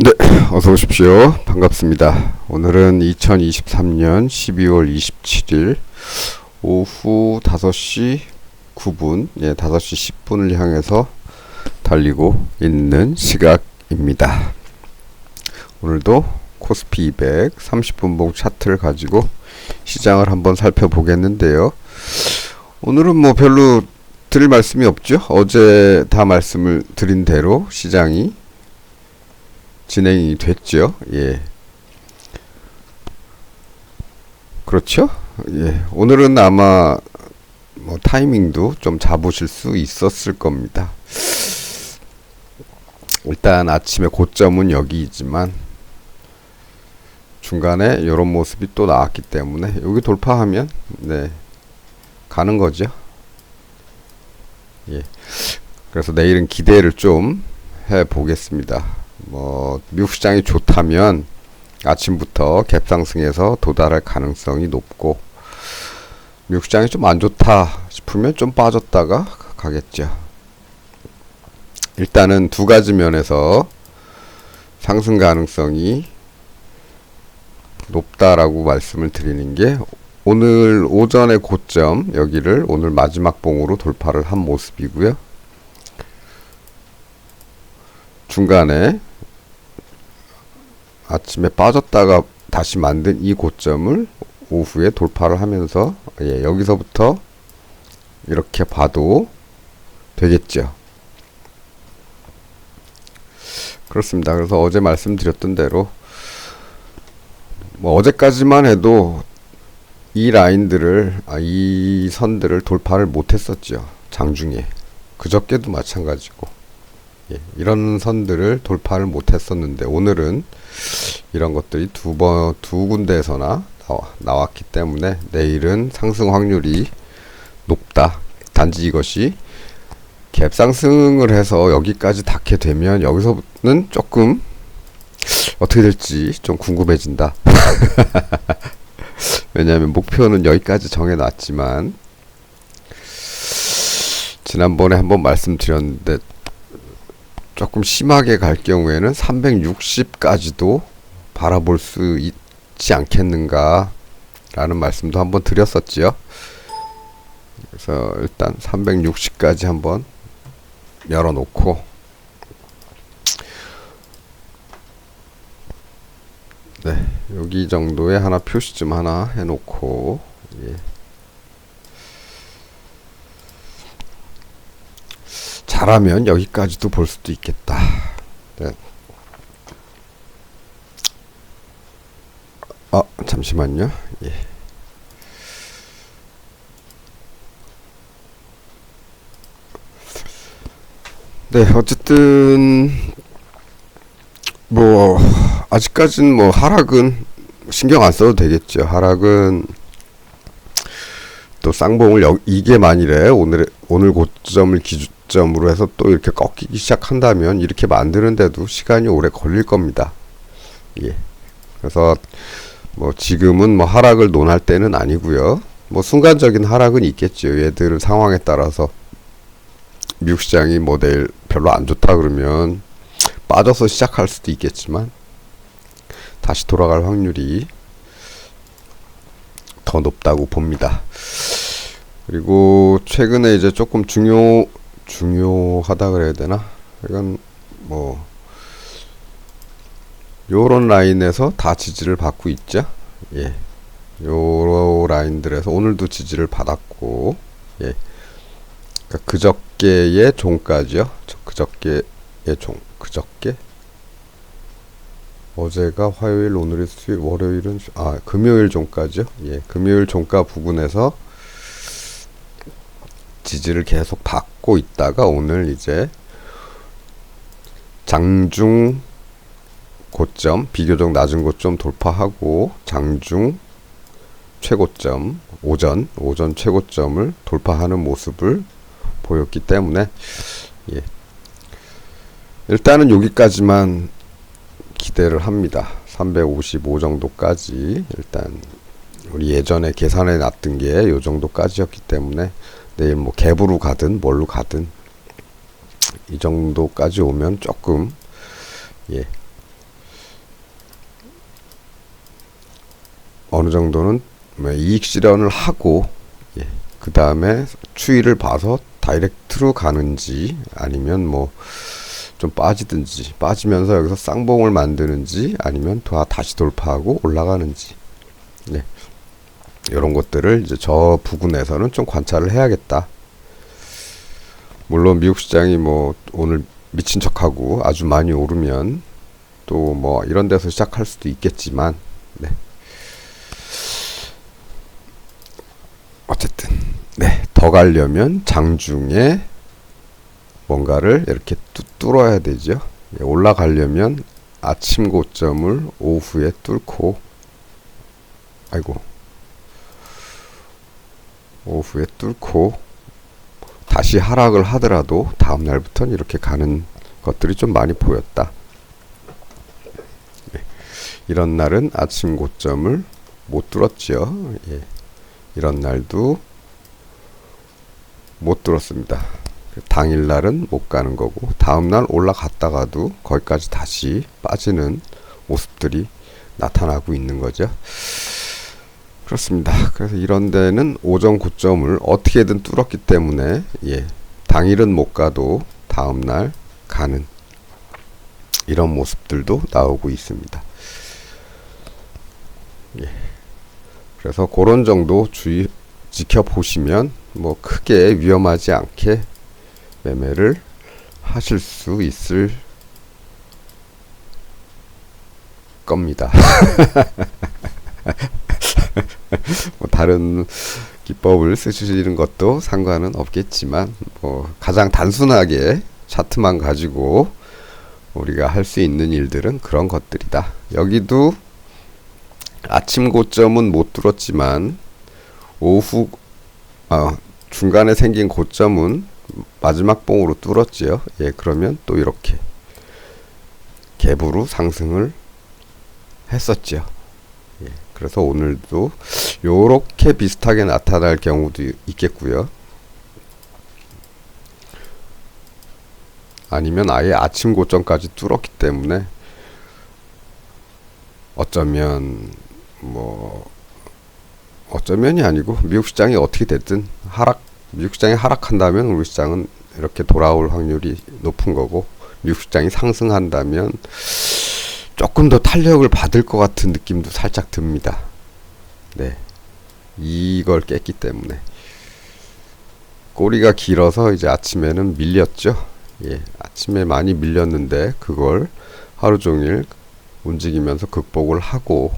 네, 어서 오십시오. 반갑습니다. 오늘은 2023년 12월 27일 오후 5시 9분, 예, 5시 10분을 향해서 달리고 있는 시각입니다. 오늘도 코스피 200 30분봉 차트를 가지고 시장을 한번 살펴보겠는데요. 오늘은 뭐 별로 드릴 말씀이 없죠. 어제 다 말씀을 드린 대로 시장이 진행이 됐죠. 예. 그렇죠? 예. 오늘은 아마 뭐 타이밍도 좀 잡으실 수 있었을 겁니다. 일단 아침에 고점은 여기이지만 중간에 이런 모습이 또 나왔기 때문에 여기 돌파하면 네 가는 거죠. 예. 그래서 내일은 기대를 좀 해 보겠습니다. 뭐 미국 시장이 좋다면 아침부터 갭 상승해서 도달할 가능성이 높고 미국 시장이 좀 안 좋다 싶으면 좀 빠졌다가 가겠죠. 일단은 두 가지 면에서 상승 가능성이 높다라고 말씀을 드리는 게 오늘 오전의 고점 여기를 오늘 마지막 봉으로 돌파를 한 모습이고요. 중간에 아침에 빠졌다가 다시 만든 이 고점을 오후에 돌파를 하면서 예, 여기서부터 이렇게 봐도 되겠죠. 그렇습니다. 그래서 어제 말씀드렸던 대로 뭐 어제까지만 해도 이 라인들을 아, 이 선들을 돌파를 못했었죠. 장중에 그저께도 마찬가지고 예, 이런 선들을 돌파를 못했었는데 오늘은 이런 것들이 두 번 두 군데에서나 나와, 나왔기 때문에 내일은 상승 확률이 높다. 단지 이것이 갭 상승을 해서 여기까지 닿게 되면 여기서는 조금 어떻게 될지 좀 궁금해진다. 왜냐하면 목표는 여기까지 정해놨지만 지난번에 한번 말씀드렸는데 조금 심하게 갈 경우에는 360까지도 바라볼 수 있지 않겠는가 라는 말씀도 한번 드렸었지요. 그래서 일단 360까지 한번 열어놓고 네 여기 정도에 하나 표시 좀 하나 해놓고 예. 잘하면 여기까지도 볼 수도 있겠다. 네. 아 잠시만요. 예. 네 어쨌든 뭐 아직까지는 뭐 하락은 신경 안 써도 되겠죠. 하락은 또 쌍봉을 여, 이게 만일에 오늘 오늘 고점을 기준 점으로 해서 또 이렇게 꺾이기 시작한다면 이렇게 만드는데도 시간이 오래 걸릴 겁니다. 예. 그래서 뭐 지금은 뭐 하락을 논할 때는 아니고요. 뭐 순간적인 하락은 있겠죠. 얘들 상황에 따라서 미국 시장이 뭐 내일 별로 안 좋다 그러면 빠져서 시작할 수도 있겠지만 다시 돌아갈 확률이 더 높다고 봅니다. 그리고 최근에 이제 조금 중요 중요하다 그래야 되나? 이건 뭐 요런 라인에서 다 지지를 받고 있죠. 예. 요 라인들에서 오늘도 지지를 받았고 예. 그러니까 그저께의 종까지요. 그저께의 종 그저께 어제가 화요일 오늘이 수요일 월요일은 수, 아 금요일 종가죠. 예, 금요일 종가 부분에서 지지를 계속 받고 있다가 오늘 이제 장중 고점 비교적 낮은 고점 돌파하고 장중 최고점 오전 오전 최고점을 돌파하는 모습을 보였기 때문에 예. 일단은 여기까지만 기대를 합니다. 355 정도까지 일단 우리 예전에 계산해 놨던 게 요 정도까지였기 때문에 내일 뭐 갭으로 가든 뭘로 가든 이 정도까지 오면 조금 예 어느 정도는 뭐 이익 실현을 하고 예, 그 다음에 추이를 봐서 다이렉트로 가는지 아니면 뭐 좀 빠지든지 빠지면서 여기서 쌍봉을 만드는지 아니면 다 다시 돌파하고 올라가는지 예. 이런 것들을 이제 저 부근에서는 좀 관찰을 해야겠다. 물론 미국 시장이 뭐 오늘 미친 척하고 아주 많이 오르면 또 뭐 이런 데서 시작할 수도 있겠지만 네. 어쨌든 네, 더 가려면 장중에 뭔가를 이렇게 뚜, 뚫어야 되죠. 예, 올라가려면 아침 고점을 오후에 뚫고 아이고 오후에 뚫고 다시 하락을 하더라도 다음 날부터는 이렇게 가는 것들이 좀 많이 보였다. 예, 이런 날은 아침 고점을 못 뚫었죠. 예, 이런 날도 못 뚫었습니다. 당일 날은 못 가는 거고 다음 날 올라갔다가도 거기까지 다시 빠지는 모습들이 나타나고 있는 거죠. 그렇습니다. 그래서 이런 데는 오전 고점을 어떻게든 뚫었기 때문에 예, 당일은 못 가도 다음 날 가는 이런 모습들도 나오고 있습니다. 예. 그래서 그런 정도 주의 지켜보시면 뭐 크게 위험하지 않게 매매를 하실 수 있을 겁니다. 뭐 다른 기법을 쓰시는 것도 상관은 없겠지만 뭐 가장 단순하게 차트만 가지고 우리가 할 수 있는 일들은 그런 것들이다. 여기도 아침 고점은 못 뚫었지만 오후 아, 중간에 생긴 고점은 마지막 봉으로 뚫었지요. 예, 그러면 또 이렇게 갭으로 상승을 했었죠. 예, 그래서 오늘도 요렇게 비슷하게 나타날 경우도 있겠고요. 아니면 아예 아침 고점까지 뚫었기 때문에 어쩌면 뭐 어쩌면이 아니고 미국 시장이 어떻게 됐든 하락 미국 시장이 하락한다면 우리 시장은 이렇게 돌아올 확률이 높은 거고 미국 시장이 상승한다면 조금 더 탄력을 받을 것 같은 느낌도 살짝 듭니다. 네. 이걸 깼기 때문에 꼬리가 길어서 이제 아침에는 밀렸죠. 예. 아침에 많이 밀렸는데 그걸 하루 종일 움직이면서 극복을 하고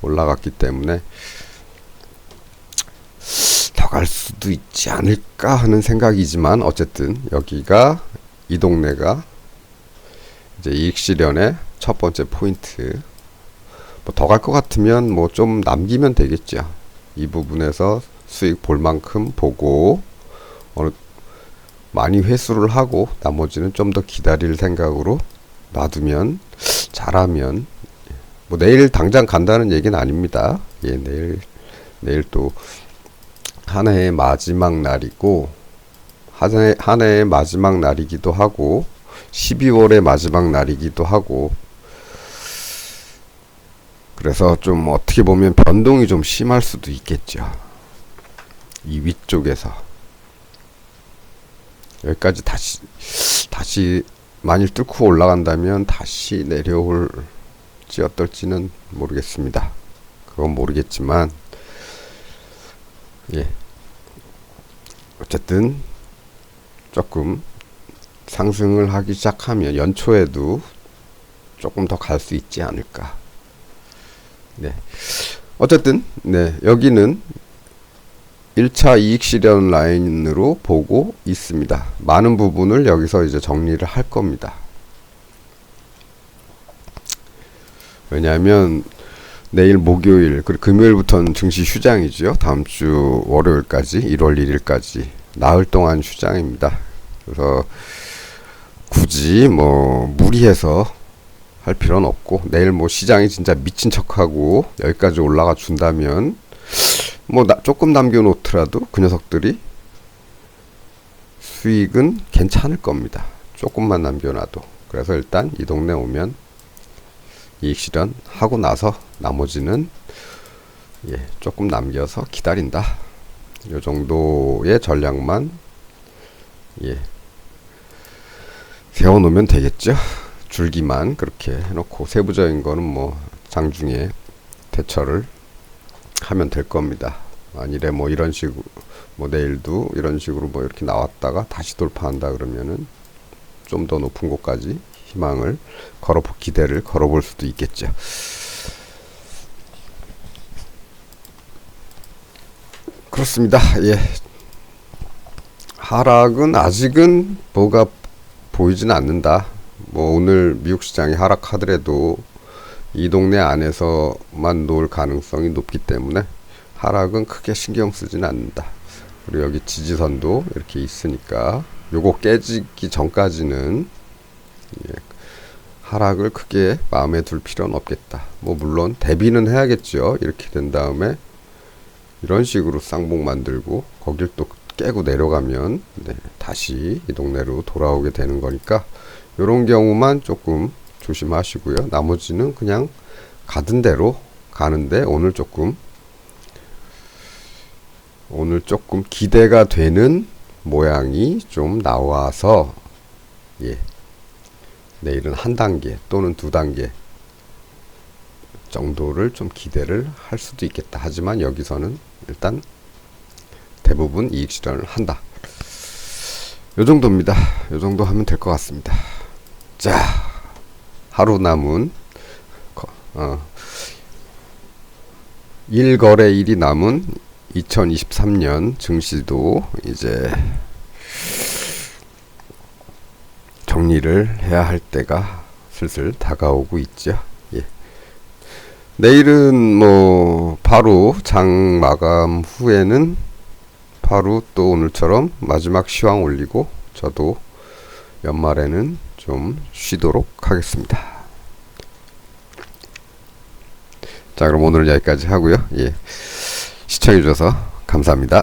올라갔기 때문에 더 갈 수도 있지 않을까 하는 생각이지만 어쨌든 여기가 이 동네가 이제 이익 실현의 첫 번째 포인트 뭐 더 갈 것 같으면 뭐 좀 남기면 되겠죠 이 부분에서 수익 볼 만큼 보고 어느 많이 회수를 하고 나머지는 좀 더 기다릴 생각으로 놔두면 잘하면 뭐 내일 당장 간다는 얘기는 아닙니다. 예, 내일 내일 또 한 해의 마지막 날이고 한, 해, 한 해의 마지막 날이기도 하고 12월의 마지막 날이기도 하고 그래서 좀 어떻게 보면 변동이 좀 심할 수도 있겠죠. 이 위쪽에서 여기까지 다시 다시 만일 뚫고 올라간다면 다시 내려올지 어떨지는 모르겠습니다. 그건 모르겠지만 예 어쨌든 조금 상승을 하기 시작하면 연초에도 조금 더 갈 수 있지 않을까. 네. 어쨌든 네 여기는 1차 이익 실현 라인으로 보고 있습니다. 많은 부분을 여기서 이제 정리를 할 겁니다. 왜냐하면 내일 목요일 그리고 금요일부터는 증시 휴장이죠. 다음 주 월요일까지 1월 1일까지 나흘 동안 휴장입니다. 그래서 굳이 뭐 무리해서 할 필요는 없고 내일 뭐 시장이 진짜 미친 척하고 여기까지 올라가 준다면 뭐 나, 조금 남겨놓더라도 그 녀석들이 수익은 괜찮을 겁니다. 조금만 남겨놔도. 그래서 일단 이 동네 오면 이익 실현 하고 나서 나머지는 예, 조금 남겨서 기다린다. 요 정도의 전략만 예, 세워 놓으면 되겠죠. 줄기만 그렇게 해놓고 세부적인 거는 뭐 장중에 대처를 하면 될 겁니다. 만일에 뭐 이런 식으로 뭐 내일도 이런 식으로 뭐 이렇게 나왔다가 다시 돌파한다 그러면은 좀 더 높은 곳까지 희망을 걸어 기대를 걸어볼 수도 있겠죠. 그렇습니다. 예. 하락은 아직은 뭐가 보이지는 않는다. 뭐 오늘 미국 시장이 하락하더라도 이 동네 안에서만 놓을 가능성이 높기 때문에 하락은 크게 신경 쓰지는 않는다. 그리고 여기 지지선도 이렇게 있으니까 요거 깨지기 전까지는 예, 하락을 크게 마음에 둘 필요는 없겠다. 뭐 물론 대비는 해야겠죠. 이렇게 된 다음에 이런 식으로 쌍봉 만들고 거길 또 깨고 내려가면 네, 다시 이 동네로 돌아오게 되는 거니까 이런 경우만 조금 조심하시고요. 나머지는 그냥 가던 대로 가는데 오늘 조금 오늘 조금 기대가 되는 모양이 좀 나와서 예. 내일은 한 단계 또는 두 단계 정도를 좀 기대를 할 수도 있겠다. 하지만 여기서는 일단 대부분 이익 실현을 한다. 요 정도입니다. 요 정도 하면 될 것 같습니다. 자, 하루 남은 어, 1거래일이 남은 2023년 증시도 이제 정리를 해야 할 때가 슬슬 다가오고 있죠. 예. 내일은 뭐 바로 장 마감 후에는 바로 또 오늘처럼 마지막 시황 올리고 저도 연말에는 좀 쉬도록 하겠습니다. 자, 그럼 오늘은 여기까지 하고요. 예. 시청해주셔서 감사합니다.